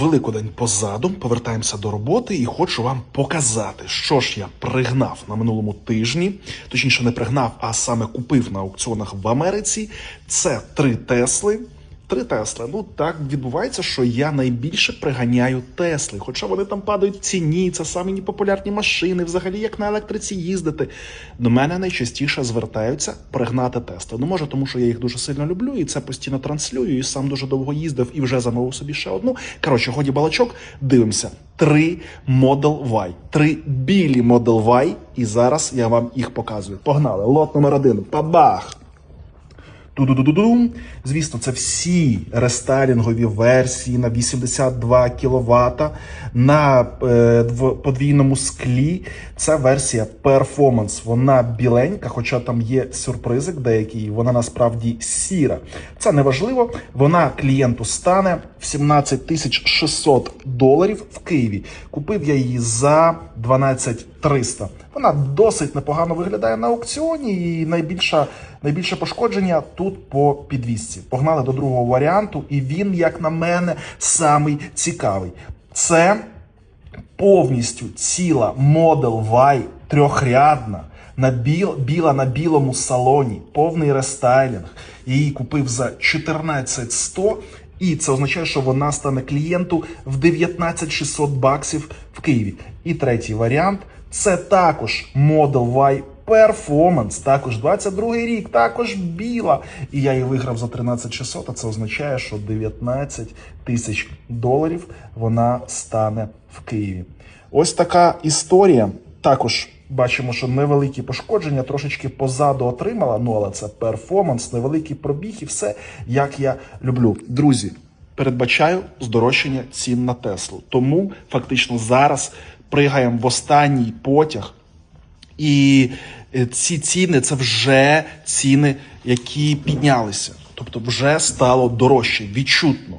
Великодень позаду, повертаємося до роботи і хочу вам показати, що ж я пригнав на минулому тижні. Точніше, не пригнав, а саме купив на аукціонах в Америці. Це три Тесли. Три Тесли. Ну так відбувається, що я найбільше приганяю Тесли. Хоча вони там падають в ціні, це самі непопулярні машини, взагалі як на електриці їздити. До мене найчастіше звертаються пригнати Тесли. Ну може, тому що я їх дуже сильно люблю і це постійно транслюю. І сам дуже довго їздив і вже замовив собі ще одну. Коротше, годі балачок, дивимося. Три Model Y. Три білі Model Y. І зараз я вам їх показую. Погнали! Лот номер один. Бабах! Ту-ду-ду-ду-дум. Звісно, це всі рестайлінгові версії на 82 кВт на е, подвійному склі. Це версія Performance. Вона біленька, хоча там є сюрпризик деякий, вона насправді сіра. Це не важливо. Вона клієнту стане в 17 тисяч 600 доларів в Києві. Купив я її за 12 300. Вона досить непогано виглядає на аукціоні, і найбільше, найбільше пошкодження тут по підвісці. Погнали до другого варіанту, і він, як на мене, самий цікавий. Це повністю ціла Model Y трьохрядна. На біл, біла на білому салоні, повний рестайлінг. Її купив за 14100, і це означає, що вона стане клієнту в 19600 баксів в Києві. І третій варіант це також Model Y Performance, також 22-й рік, також біла. І я її виграв за 13600, а це означає, що 19 тисяч доларів вона стане в Києві. Ось така історія. Також бачимо, що невеликі пошкодження, трошечки позаду отримала. Ну, але це перформанс, невеликий пробіг і все, як я люблю. Друзі, передбачаю здорожчання цін на Теслу. Тому фактично зараз пригаємо в останній потяг. І е, ці ціни це вже ціни, які піднялися. Тобто вже стало дорожче, відчутно.